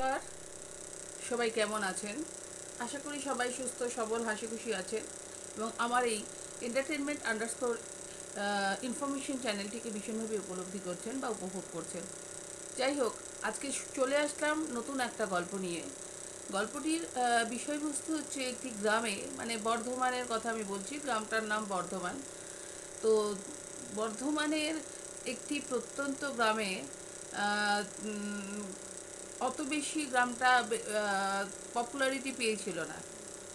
নমস্কার। সবাই কেমন আছেন? আশা করি সবাই সুস্থ, সবল হাসি খুশি আছেন এবং আমার এই এন্টারটেনমেন্ট আন্ডারস্কোর ইনফরমেশন চ্যানেলটিকে ভীষণভাবে উপলব্ধি করছেন বা উপভোগ করছেন। যাই হোক, আজকে চলে আসলাম নতুন একটা গল্প নিয়ে। গল্পটির বিষয়বস্তু হচ্ছে একটি গ্রামে মানে বর্ধমানের কথা আমি বলছি, গ্রামটার নাম বর্ধমান। তো বর্ধমানের একটি প্রত্যন্ত গ্রামে অত বেশি গ্রামটা পপুলারিটি পেয়েছিল না।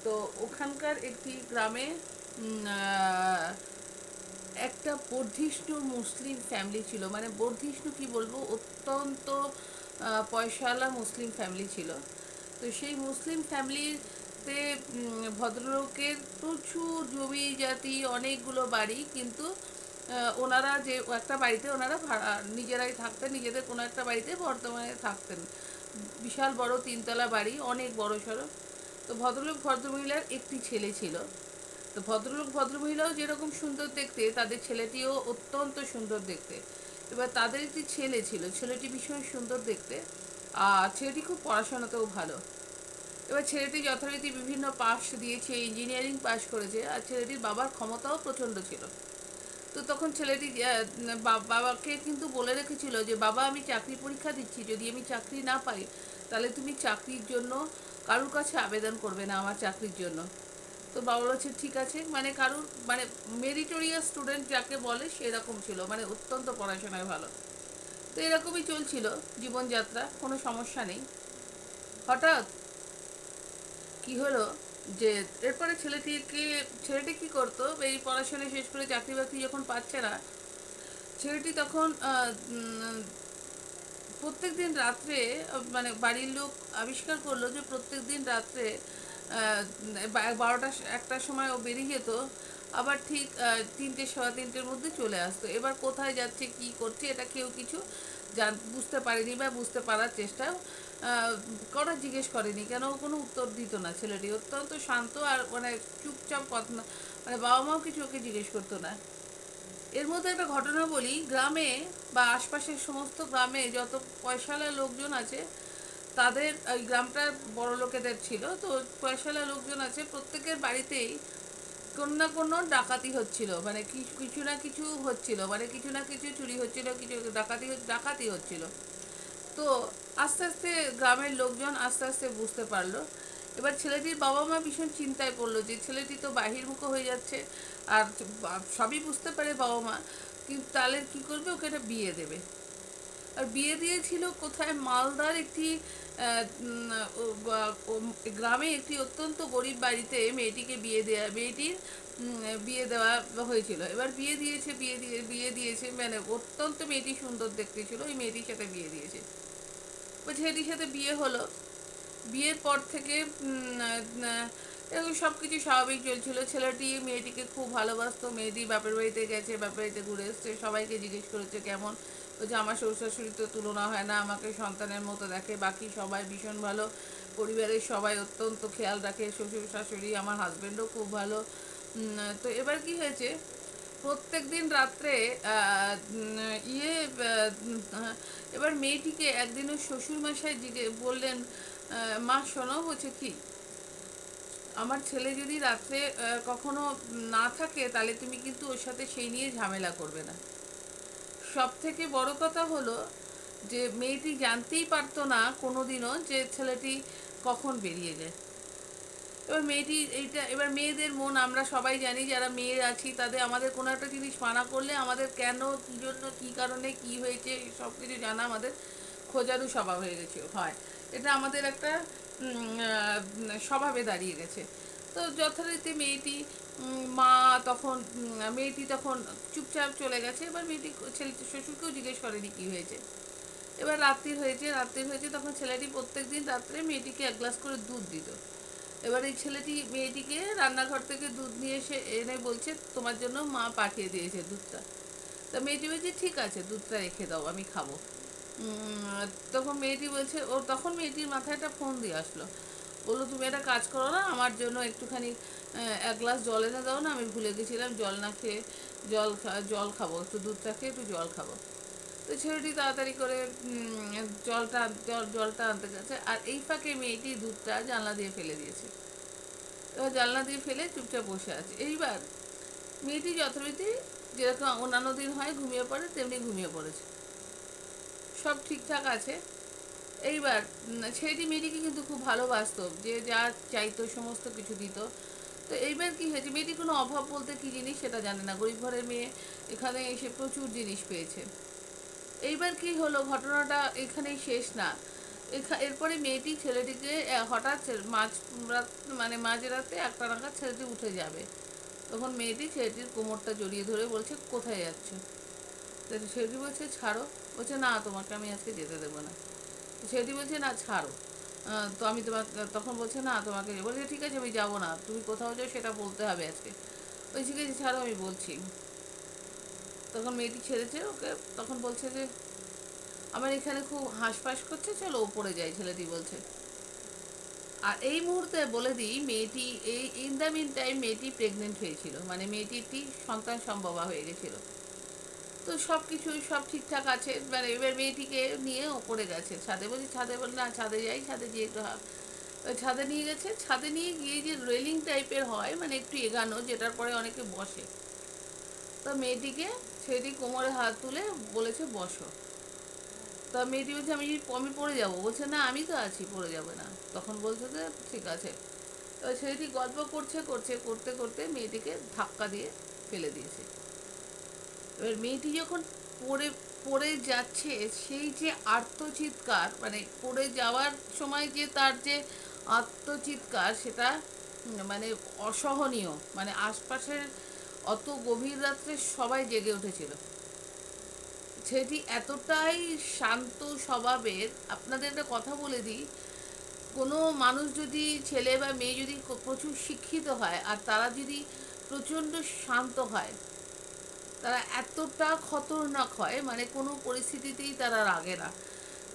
তো ওখানকার একটি গ্রামে একটা বর্ধিষ্ণু মুসলিম ফ্যামিলি ছিল। মানে বর্ধিষ্ণু কি বলব? অত্যন্ত পয়সাওয়ালা মুসলিম ফ্যামিলি ছিল। তো সেই মুসলিম ফ্যামিলিতে ভদ্রলোকের প্রচুর জমি, জাতি, অনেকগুলো বাড়ি, কিন্তু ওনারা যে একটা বাড়িতে ওনারা নিজেরাই থাকতেন, নিজেদের কোনো একটা বাড়িতে বর্তমানে থাকতেন। বিশাল বড় তিনতলা বাড়ি, অনেক বড় সড়ো। তো ভদ্রলোক ভদ্রমহিলার একটি ছেলে ছিল। তো ভদ্রলোক ভদ্রমহিলাও যেরকম সুন্দর দেখতে, তাদের ছেলেটিও অত্যন্ত সুন্দর দেখতে। এবার তাদের একটি ছেলে ছিল, ছেলেটি ভীষণ সুন্দর দেখতে, আর ছেলেটি খুব পড়াশোনাতেও ভালো। এবার ছেলেটি যথারীতি বিভিন্ন পাস দিয়েছে ইঞ্জিনিয়ারিং পাস করেছে, আর ছেলেটির বাবার ক্ষমতাও প্রচণ্ড ছিল। তো তখন ছেলেটি বাবাকে কিন্তু বলে রেখেছিল যে, বাবা, আমি চাকরি পরীক্ষা দিচ্ছি, যদি আমি চাকরি না পাই, তাহলে তুমি চাকরির জন্য কারুর কাছে আবেদন করবে না আমার চাকরির জন্য? তো বাবা বলেছে, ঠিক আছে। মানে কারুর মানে মেরিটোরিয়াস স্টুডেন্ট যাকে বলে সেরকম ছিল। মানে অত্যন্ত পড়াশোনায় ভালো। তো এরকমই চলছিল জীবনযাত্রা, কোনো সমস্যা নেই। হঠাৎ কি হলো? যে এরপরে ছেলেটিকে ছেলেটি কি করতো? এই পড়াশোনা শেষ করে চাকরি বাকরি যখন পাচ্ছে না, ছেলেটি তখন প্রত্যেক দিন রাত্রে মানে বাড়ির লোক আবিষ্কার করল যে প্রত্যেক দিন রাত্রে বারোটা, একটার সময় ও বেরিয়ে যেত, আবার ঠিক তিনটে সোয়া তিনটের মধ্যে চলে আসতো। এবার কোথায় যাচ্ছে, কি করছে, এটা কেউ কিছু জান, বুঝতে পারেনি বা বুঝতে পারার চেষ্টা করা জিজ্ঞেস করেনি? কেন কোনো উত্তর দিত না ছেলেটি? অত্যন্ত শান্ত আর মানে চুপচাপ কথা মানে বাবা মাও কিছু ওকে জিজ্ঞেস করতো না। এর মধ্যে একটা ঘটনা বলি, গ্রামে বা আশপাশের সমস্ত গ্রামে যত পয়সাওয়ালা লোকজন আছে, তাদের ওই গ্রামটা বড় লোকেদের ছিল, তো পয়সালা লোকজন আছে, প্রত্যেকের বাড়িতেই কোনো না কোনো ডাকাতি হচ্ছিল মানে কিছু না কিছু হচ্ছিল মানে কিছু না কিছু চুরি হচ্ছিল, কিছু ডাকাতি ডাকাতি হচ্ছিল। তো আস্তে আস্তে গ্রামের লোকজন আস্তে আস্তে বুঝতে পারল। এবার ছেলেটির বাবা মা ভীষণ চিন্তায় পড়ল যে ছেলেটি তো বাহির্মুখ হয়ে যাচ্ছে আর সবই বুঝতে পারে বাবা মা কিন্তু তাহলে কী করবে? ওকে একটা বিয়ে দেবে। আর বিয়ে দিয়েছিল কোথায়? মালদার একটি গ্রামে একটি অত্যন্ত গরিব বাড়িতে মেয়েটিকে বিয়ে দেওয়া মেয়েটির বিয়ে দেওয়া হয়েছিল। এবার বিয়ে দিয়েছে, বিয়ে দিয়ে, বিয়ে দিয়েছে। মানে অত্যন্ত মেয়েটি সুন্দর দেখতে ছিল। ওই মেয়েটির সাথে বিয়ে দিয়েছে। ওই ছেলেটির সাথে বিয়ে হলো। বিয়ের পর থেকে এরকম সব কিছু স্বাভাবিক চলছিল। ছেলেটি মেয়েটিকে খুব ভালোবাসতো। মেয়েটি বাপের বাড়িতে গেছে, বাপের বাড়িতে ঘুরে এসছে। সবাইকে জিজ্ঞেস করেছে, কেমন? বলছে আমার শ্বশুর শাশুড়ি তো তুলনা হয় না। আমাকে সন্তানের মতো দেখে। বাকি সবাই ভীষণ ভালো। পরিবারের সবাই অত্যন্ত খেয়াল রাখে। শ্বশুর শাশুড়ি আমার হাজব্যান্ডও খুব ভালো। তো এবার কি হয়েছে? প্রত্যেক দিন রাত্রে ইয়ে এবার মেয়েটিকে একদিন শ্বশুর শ্বশুরমশাই জিজ্ঞে বললেন মা শোনো বলছে কি, আমার ছেলে যদি রাত্রে কখনো না থাকে, তাহলে তুমি কিন্তু ওর সাথে সেই নিয়ে ঝামেলা করবে না। সব থেকে বড় কথা হলো যে, মেয়েটি জানতেই পারতো না কোনোদিনও যে ছেলেটি কখন বেরিয়ে যায়। এবার মেয়েটি এইটা, এবার মেয়েদের মন আমরা সবাই জানি যারা মেয়ে আছি, তাদের আমাদের কোনো একটা জিনিস মানা করলে আমাদের কেন, কী জন্য, কী কারণে, কি হয়েছে সব কিছু জানা আমাদের খোঁজারও স্বভাব হয়ে গেছে, হয়। এটা আমাদের একটা স্বভাবে দাঁড়িয়ে গেছে। তো যথারীতি মেয়েটি মা তখন মেয়েটি তখন চুপচাপ চলে গেছে, এবার মেয়েটি ছেলে, শ্বশুরকেও জিজ্ঞেস করেনি কী হয়েছে। এবার রাত্রির হয়েছে রাত্রির হয়েছে, তখন ছেলেটি প্রত্যেক দিন রাত্রে মেয়েটিকে এক গ্লাস করে দুধ দিত। এবার এই ছেলেটি, মেয়েটিকে রান্নাঘর থেকে দুধ নিয়ে এসে এনে বলছে, তোমার জন্য মা পাঠিয়ে দিয়েছে দুধটা। তা মেয়েটি বলছে, ঠিক আছে, দুধটা রেখে দাও, আমি খাব। তখন মেয়েটি বলছে, ও, তখন মেয়েটির মাথায় একটা ফোন দিয়ে আসলো। বলল, তুমি একটা কাজ করো না, আমার জন্য একটুখানি এক গ্লাস জল এনে দাও না, আমি ভুলে গেছিলাম, জল না খেয়ে জল জল খাব, একটু দুধটা খেয়ে একটু জল খাব। তো ছেলেটি তাড়াতাড়ি করে জলটা, জল, জলটা আনতে গেছে আর এই ফাঁকে মেয়েটি দুধটা জানলা দিয়ে ফেলে দিয়েছে। এবার জানলা দিয়ে ফেলে চুপচাপ বসে আছে। এইবার মেয়েটি যথারীতি যেরকম অন্যান্য দিন হয়, ঘুমিয়ে পড়ে, তেমনি ঘুমিয়ে পড়েছে। সব ঠিকঠাক আছে। এইবার ছেলেটি মেয়েটিকে কিন্তু খুব ভালোবাসতো, যে যা চাইতো, সমস্ত কিছু দিত। তো এইবার কি হয়েছে মেয়েটি কোনো অভাব বলতে কি জিনিস সেটা জানে না। গরিব ঘরের মেয়ে, এখানে এসে প্রচুর জিনিস পেয়েছে। এইবার কি হলো? ঘটনাটা এখানেই শেষ না। এরপরে মেয়েটি ছেলেটিকে হঠাৎ মাঝ রাত মানে মাঝরাতে একটা নাগাদ ছেলেটি উঠে যাবে। তখন মেয়েটি ছেলেটির কোমরটা জড়িয়ে ধরে বলছে, কোথায় যাচ্ছ? ছেলেটি বলছে, ছাড়ো। বলছে, না, তোমাকে আমি আজকে যেতে দেবো না। ছেলেটি বলছে, না, ছাড়ো। তো আমি তোমাকে তখন বলছে, না, তোমাকে বলছে, ঠিক আছে, আমি যাব না। তুমি কোথাও যাও, সেটা বলতে হবে আজকে। ওই ঠিক আছে, ছাড়ো, আমি বলছি। তখন মেয়েটি ছেড়েছে, ওকে তখন বলছে যে, আমার এখানে খুব হাঁসফাঁস করছে, চলো ওপরে যাই, ছেলেটি বলছে। আর এই মুহূর্তে বলে দিই, মেয়েটি, এই ইন দ্য মিন টাইম মেয়েটি প্রেগনেন্ট হয়েছিল মানে মেয়েটি একটি সন্তান সম্ভবা হয়ে গেছিল। তো সব কিছুই সব ঠিকঠাক আছে মানে এবার মেয়েটিকে নিয়ে ওপরে গেছে, ছাদে বলছি, ছাদে বলে, না, ছাদে যাই, ছাদে গিয়ে একটু ছাদে নিয়ে গেছে, ছাদে নিয়ে গিয়ে যে রেলিং টাইপের হয় মানে একটু এগানো, যেটার পরে অনেকে বসে। তো মেয়েটিকে ছেলেটি কোমরে হাত তুলে বলেছে, বসো। তা মেয়েটি বলছে, আমি আমি পড়ে যাব। বলছে, না, আমি তো আছি, পড়ে যাবে না। তখন বলছে যে, ঠিক আছে। এবার ছেলেটি গল্প করছে করছে, করতে করতে মেয়েটিকে ধাক্কা দিয়ে ফেলে দিয়েছে। এবার মেয়েটি যখন পড়ে পড়ে যাচ্ছে, সেই যে আর্তচিৎকার মানে পড়ে যাওয়ার সময় যে তার যে আত্মচিৎকার, সেটা মানে অসহনীয় মানে আশপাশের অত গভীর রাত্রে সবাই জেগে উঠেছিল। ছেলেটি এতটাই শান্ত স্বভাবের, আপনাদের একটা কথা বলে দিই, কোনো মানুষ যদি, ছেলে বা মেয়ে যদি প্রচুর শিক্ষিত হয় আর তারা যদি প্রচণ্ড শান্ত হয়, তারা এতটা খতরনাক হয় মানে কোনো পরিস্থিতিতেই তারা রাগে না।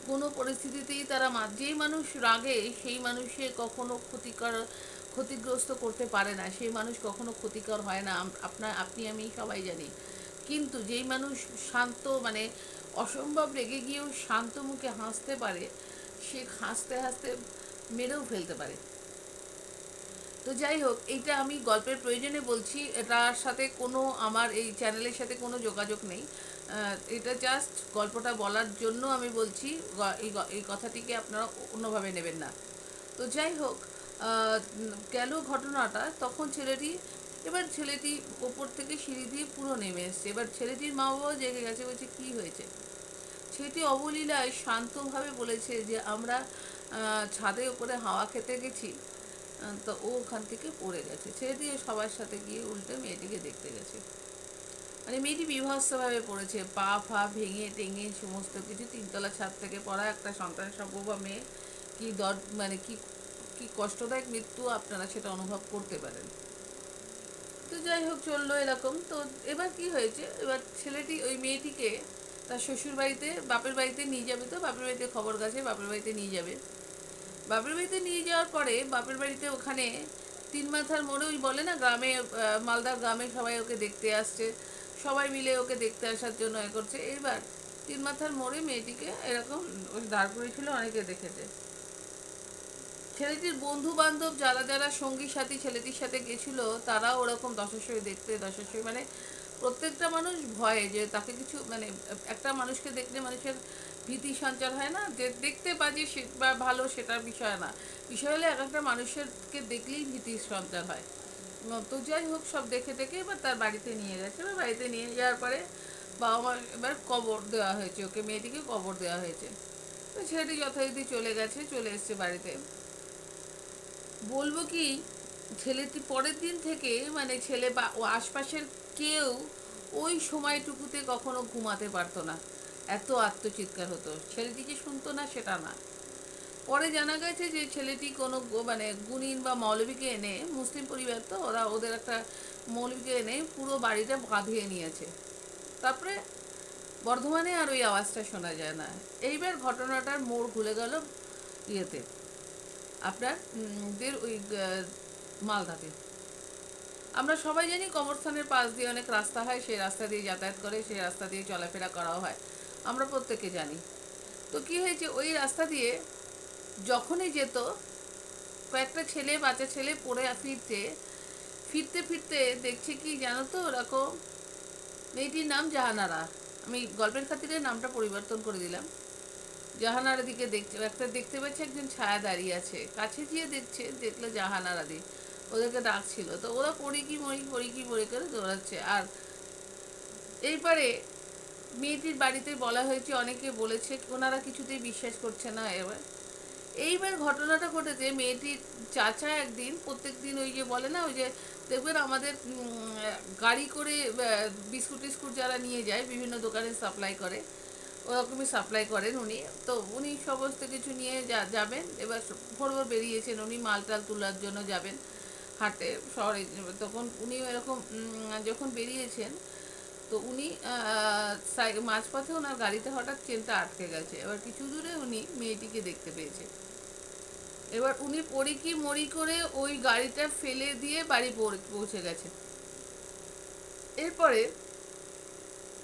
কোনো পরিস্থিতিতেই তারা যেই মানুষ রাগে, সেই মানুষের কখনো ক্ষতিকর ক্ষতিগ্রস্ত করতে পারে না, সেই মানুষ কখনো ক্ষতিকর হয় না আপনার, আপনি, আমি সবাই জানি। কিন্তু যেই মানুষ শান্ত মানে অসম্ভব রেগে গিয়েও শান্ত মুখে হাসতে পারে, সে হাসতে হাসতে মেরেও ফেলতে পারে। তো যাই হোক, এইটা আমি গল্পের প্রয়োজনে বলছি, এটার সাথে কোনো আমার এই চ্যানেলের সাথে কোনো যোগাযোগ নেই। এটা জাস্ট গল্পটা বলার জন্য আমি বলছি এই কথাটিকে আপনারা অন্যভাবে নেবেন না। তো যাই হোক গেল ঘটনাটা, তখন ছেলেটি, এবার ছেলেটি ওপর থেকে সিঁড়ি দিয়ে পুরো নেমে এসছে। এবার ছেলেটির মা বাবা জেগে গেছে, বলছে, কি হয়েছে? ছেলেটি অবলীলায় শান্তভাবে বলেছে যে, আমরা ছাদে উপরে হাওয়া খেতে গেছি। তো ও ওখান থেকে পড়ে গেছে। ছেলেটি সবার সাথে গিয়ে উল্টে মেয়েটিকে দেখতে গেছে। মানে মেয়েটি বিভৎসভাবে পড়েছে। পা ফা ভেঙে টেঙে সমস্ত কিছু, তিনতলা ছাদ থেকে পড়া একটা সন্তান সম্ভবা মেয়ে? কি দর মানে কি কি কষ্টদায়ক মৃত্যু আপনারা সেটা অনুভব করতে পারেন? তো যাই হোক, চলল এরকম। তো এবার কি হয়েছে? এবার ছেলেটি, ওই মেয়েটিকে তার শ্বশুর বাড়িতে, বাপের বাড়িতে নিয়ে যাবে তো? বাপের বাড়িতে খবর গেছে বাপের বাড়িতে নিয়ে যাবে। বাপের বাড়িতে নিয়ে যাওয়ার পরে বাপের বাড়িতে ওখানে তিন মাথার মোড়ে ওই বলে না গ্রামে মালদার গ্রামে সবাই ওকে দেখতে আসছে। সবাই মিলে ওকে দেখতে আসার জন্য এ করছে। এবার তিন মাথার মোড়ে মেয়েটিকে এরকম ওই দাঁড় করেছিল অনেকে দেখেছে। ছেলেটির বন্ধু বান্ধব যারা যারা সঙ্গী সাথী ছেলেটির সাথে গেছিল তারা ওরকম দশাশয় দেখতে দশাশয় মানে প্রত্যেকটা মানুষ ভয়ে যে তাকে কিছু মানে একটা মানুষকে দেখলে মানুষের ভীতি সঞ্চার হয় না। যে দেখতে বাজে সে বা ভালো সেটার বিষয় না। বিষয় হলে এক একটা মানুষেরকে দেখলেই ভীতি সঞ্চার হয়। তো যাই হোক, সব দেখে দেখে এবার তার বাড়িতে নিয়ে গেছে। এবার বাড়িতে নিয়ে যাওয়ার পরে বাবা মা এবার কবর দেওয়া হয়েছে। ওকে, মেয়েটিকে কবর দেওয়া হয়েছে। তো ছেলেটি যথারীতি চলে গেছে, চলে এসছে বাড়িতে। বলব কি, ছেলেটি পরের দিন থেকে মানে ছেলে বা ও আশপাশের কেউ ওই সময়টুকুতে কখনো ঘুমাতে পারতো না। এত আত্মচিৎকার হতো। ছেলেটি যে শুনতো না সেটা না। পরে জানা গেছে যে ছেলেটি কোনো মানে গুণিন বা মৌলবীকে এনে, মুসলিম পরিবার তো, ওরা ওদের একটা মৌলবীকে এনে পুরো বাড়িটা বাঁধিয়ে নিয়েছে। তারপরে বর্ধমানে আর ওই আওয়াজটা শোনা যায় না। এইবার ঘটনাটার মোড় ভুলে গেল ইয়েতে। আপনার উম, দের ওই মালদাতে। আমরা সবাই জানি কবরস্থানের পাশ দিয়ে অনেক রাস্তা হয় সেই রাস্তা দিয়ে যাতায়াত করে সেই রাস্তা দিয়ে চলাফেরা করাও হয়। আমরা প্রত্যেকে জানি। তো কি হয়েছে ওই রাস্তা দিয়ে যখনই যেত কয়েকটা ছেলে বাচ্চা ছেলে পড়ে ফিরতে ফিরতে ফিরতে দেখছে কি জানো তো ওরকম মেয়েটির নাম জাহানারা। আমি গল্পের খাতিরে নামটা পরিবর্তন করে দিলাম। জাহানারা দিকে দেখছে, একটা দেখতে পাচ্ছে একজন ছায়া দাঁড়িয়ে আছে। কাছে গিয়ে দেখছে, দেখল জাহানারা দি। ওদেরকে ডাকছিল। তো ওরা পড়ি কি মরি, পড়ি কি মরি করে দৌড়াচ্ছে। আর এইবারে মেয়েটির বাড়িতে বলা হয়েছে, অনেকে বলেছে, ওনারা কিছুতেই বিশ্বাস করছে না এবার। এইবার ঘটনাটা ঘটেছে, মেয়েটির চাচা একদিন প্রত্যেক দিন ওই যে বলে না, ওই যে দেখবেন আমাদের গাড়ি করে বিস্কুট টিস্কুট যারা নিয়ে যায়, বিভিন্ন দোকানে সাপ্লাই করে ওরকমই সাপ্লাই করেন উনি। তো উনি সমস্ত কিছু নিয়ে যা, যাবেন। এবার ভোর ভোর বেরিয়েছেন উনি মাল টাল তোলার জন্য যাবেন হাটে, শহরে। তখন উনি এরকম যখন বেরিয়েছেন, তো উনি মাঝপথে ওনার গাড়িতে হঠাৎ চেনটা আটকে গেছে। এবার কিছু দূরে উনি মেয়েটিকে দেখতে পেয়েছে। এবার উনি পড়ি কি মরি করে ওই গাড়িটা ফেলে দিয়ে বাড়ি পৌঁছে গেছে এরপরে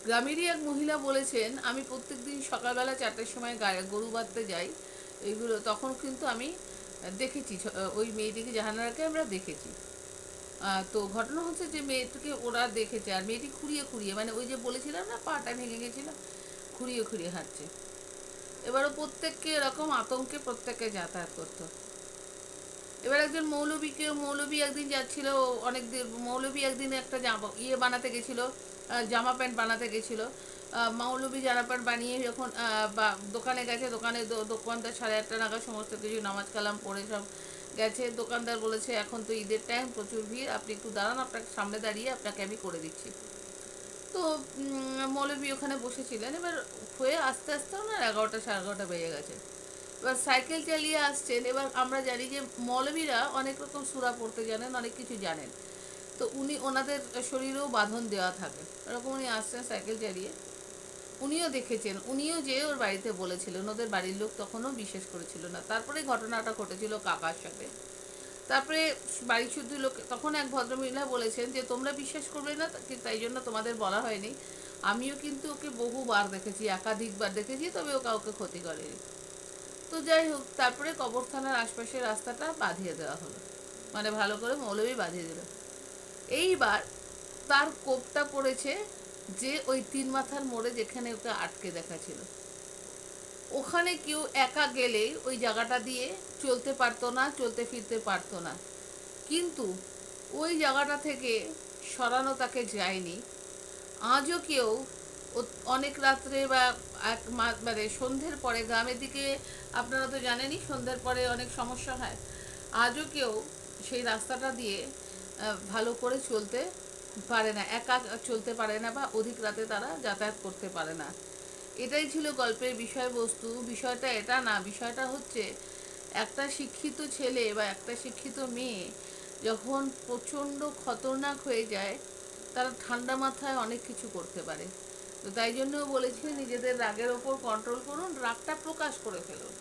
গ্রামেরই এক মহিলা বলেছেন, আমি প্রত্যেকদিন সকালবেলা চারটের সময় গরু বাঁধতে যাই। এইগুলো তখন কিন্তু আমি দেখেছি। ওই মেয়েটিকে, জাহানারাকে আমরা দেখেছি। তো ঘটনা হচ্ছে যে মেয়েটিকে ওরা দেখেছে আর মেয়েটি খুঁড়িয়ে খুঁড়িয়ে মানে ওই যে বলেছিলাম না, পাটা ভেঙে গেছিল, খুঁড়িয়ে খুঁড়িয়ে হাঁটছে। এবারও প্রত্যেককে এরকম আতঙ্কে প্রত্যেককে যাতায়াত করতো। এবার একজন মৌলবীকে, মৌলবী একদিন যাচ্ছিল অনেক দিন মৌলবী একদিন একটা ইয়ে বানাতে গেছিল জামা প্যান্ট বানাতে গেছিল। মৌলবী জামা প্যান্ট বানিয়ে যখন দোকানে গেছে, দোকানে দোকানদার সাড়ে আটটা নাগাদ সমস্ত কিছু, নামাজ কালাম পড়ে সব গেছে। দোকানদার বলেছে, এখন তো ঈদের টাইম প্রচুর ভিড়, আপনি একটু দাঁড়ান, আপনাকে সামনে দাঁড়িয়ে আপনাকে আমি করে দিচ্ছি। তো মৌলবী ওখানে বসেছিলেন। এবার হয়ে আস্তে আস্তে ওনার এগারোটা সাড়ে এগারোটা বেজে গেছে। এবার সাইকেল চালিয়ে আসছেন। এবার আমরা জানি যে মৌলবীরা অনেক রকম সুরা পড়তে জানেন, অনেক কিছু জানেন। তো উনি ওনাদের শরীরেও বাঁধন দেওয়া থাকে। এরকম উনি আসছেন সাইকেল চালিয়ে। উনিও দেখেছেন, উনিও যে ওর বাড়িতে বলেছিলেন, ওদের বাড়ির লোক তখনও বিশ্বাস করেছিল না। তারপরে ঘটনাটা ঘটেছিল কাকার সাথে। তারপরে বাড়ি শুদ্ধ লোক, তখন এক ভদ্রমহিলা বলেছেন যে, তোমরা বিশ্বাস করবে না তাই জন্য তোমাদের বলা হয়নি। আমিও কিন্তু ওকে বহুবার দেখেছি, একাধিকবার দেখেছি, তবে ও কাউকে ক্ষতি করেনি। তো যাই হোক, তারপরে কবরস্থানের আশপাশের রাস্তাটা বাঁধিয়ে দেওয়া হলো। মানে ভালো করে মৌলবি বাঁধিয়ে দিল। এইবার তার কোপটা পড়েছে যে ওই তিন মাথার মোড়ে যেখানে ওকে আটকে দেখা ছিল। ওখানে কেউ একা গেলে ওই জায়গাটা দিয়ে চলতে পারতো না, চলতে ফিরতে পারতো না। কিন্তু ওই জায়গাটা থেকে সরানো তাকে যায়নি। আজও কেউ অনেক রাত্রে বা এক মানে সন্ধ্যের পরে গ্রামের দিকে, আপনারা তো জানেনই সন্ধ্যের পরে অনেক সমস্যা হয়। আজও কেউ সেই রাস্তাটা দিয়ে ভালো করে চলতে পারে না, একা চলতে পারে না বা অধিক রাতে তারা যাতায়াত করতে পারে না। এটাই ছিল গল্পের বিষয়বস্তু। বিষয়টা এটা না, বিষয়টা হচ্ছে একটা শিক্ষিত ছেলে বা একটা শিক্ষিত মেয়ে যখন প্রচণ্ড খতরনাক হয়ে যায়, তারা ঠান্ডা মাথায় অনেক কিছু করতে পারে। তো তাই জন্য বলেছি, নিজেদের রাগের ওপর কন্ট্রোল করুন, রাগটা প্রকাশ করে ফেলুন।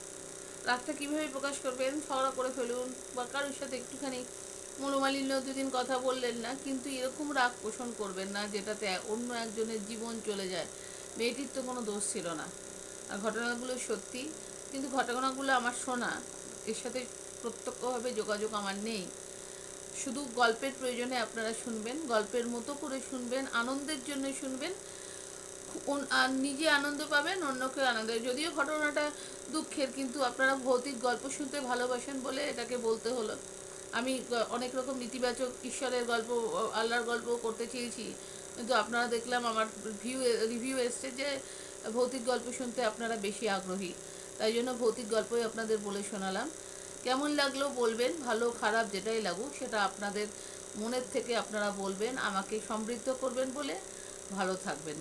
রাগটা কীভাবে প্রকাশ করবেন? ঝগড়া করে ফেলুন বা কারোর সাথে একটুখানি মনোমালিন্য দুদিন কথা বললেন না, কিন্তু এরকম রাগ পোষণ করবেন না যেটাতে অন্য একজনের জীবন চলে যায়। মেয়েটির তো কোনো দোষ ছিল না। আর ঘটনাগুলো সত্যি, কিন্তু ঘটনাগুলো আমার শোনা। এর সাথে প্রত্যক্ষভাবে যোগাযোগ আমার নেই। শুধু গল্পের প্রয়োজনে আপনারা শুনবেন, গল্পের মতো করে শুনবেন, আনন্দের জন্য শুনবেন। আর নিজে আনন্দ পাবেন, অন্যকে আনন্দ। যদিও ঘটনাটা দুঃখের, কিন্তু আপনারা ভৌতিক গল্প শুনতে ভালোবাসেন বলে এটাকে বলতে হলো। আমি অনেক রকম নেতিবাচক ঈশ্বরের গল্প আল্লাহর গল্প করতে চেয়েছি। কিন্তু আপনারা দেখলাম আমার ভিউ রিভিউ এসছে যে ভৌতিক গল্প শুনতে আপনারা বেশি আগ্রহী। তাই জন্য ভৌতিক গল্পই আপনাদের বলে শোনালাম। কেমন লাগল বলবেন, ভালো, খারাপ, যেটাই লাগুক, সেটা আপনাদের মনের থেকে আপনারা বলবেন, আমাকে সমৃদ্ধ করবেন বলে ভালো থাকবেন।